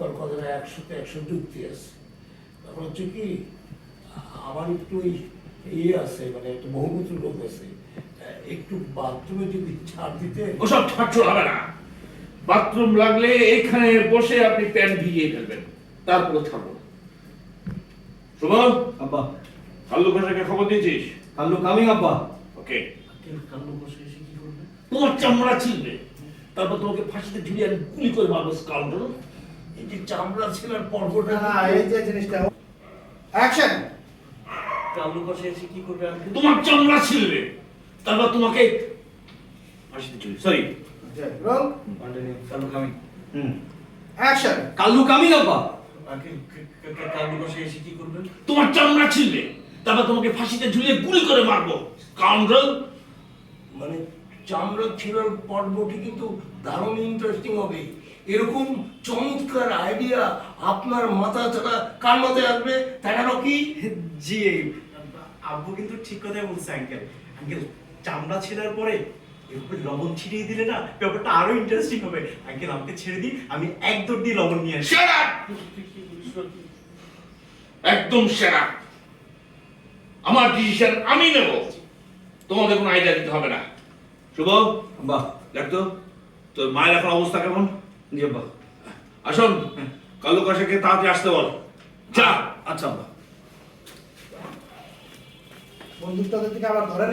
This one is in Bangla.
আপনার কথাটা একশোতে একশো যুক্তি আছে তারপর হচ্ছে কি আমার একটু ওই ইয়ে আছে মানে একটু বহুমূত্র লোক আছে। একটু বাথরুমে যদি ছাড় দিতে ওসব ঠাট্টু হবে না। বাথরুম লাগলে এখানে বসে আপনি প্যান্ট ভিজিয়ে ফেলবেন। তারপরে সুমন আব্বা। কাল্লু ঘোষাকে খবর দিয়েছিস? কাল্লু কামিং আব্বা। ওকে। কান্ড বসে এসে কি করবে? তোমার চামড়া ছিলবে তারপর তোমাকে ফাঁসিতে ঝুলিয়ে আমি গুলি করে মারবো স্কাউন্ডার। এই চামড়া ছিলার পর্বটা না এই যে জিনিসটা অ্যাকশন কাল্লু বসে এসে কি করবে তোমার চামড়া ছিলবে তারপর তোমাকে ফাঁসিতে ঝুলি sorry roll. Kallu coming hmm. Action Kallu coming আব্বা কাল্লু বসে এসে কি করবে? তোমার চামড়া ছিলবে তারপর তোমাকে ফাঁসিতে ঝুলিয়ে গুলি করে মারবো। স্কাউন্ডার মানে চামড়া ছিলার পর্বটি কিন্তু দারুণ ইন্টারেস্টিং হবে। এরকম চমৎকার আইডিয়া আপনার মাথা ছাড়া কার মাথায় আসবে? না কি? জি আব্বু কিন্তু ঠিক কথাই বলছে আঙ্কেল আঙ্কেল চামড়া ছেড়ার পরে এরপর লবণ ছিটিয়ে দিলে না ব্যাপারটা আরও ইন্টারেস্টিং হবে। আঙ্কেল আমাকে ছেড়ে দিন আমি এক দৌড় দিয়ে লবণ নিয়ে আসি। সেরা একদম সেরা আমার ডিসিশন আমি নেব। তোমাদের কোনো আইডিয়া দিতে হবে না। শুভ আব্বা দেখতো তোর মায়ের এখন অবস্থা কেমন? জি বাহ আসুন কালো কাশাকে তাড়াতাড়ি আসতে বল। যা। আচ্ছা বাহ বন্দুকটা থেকে আবার ধরে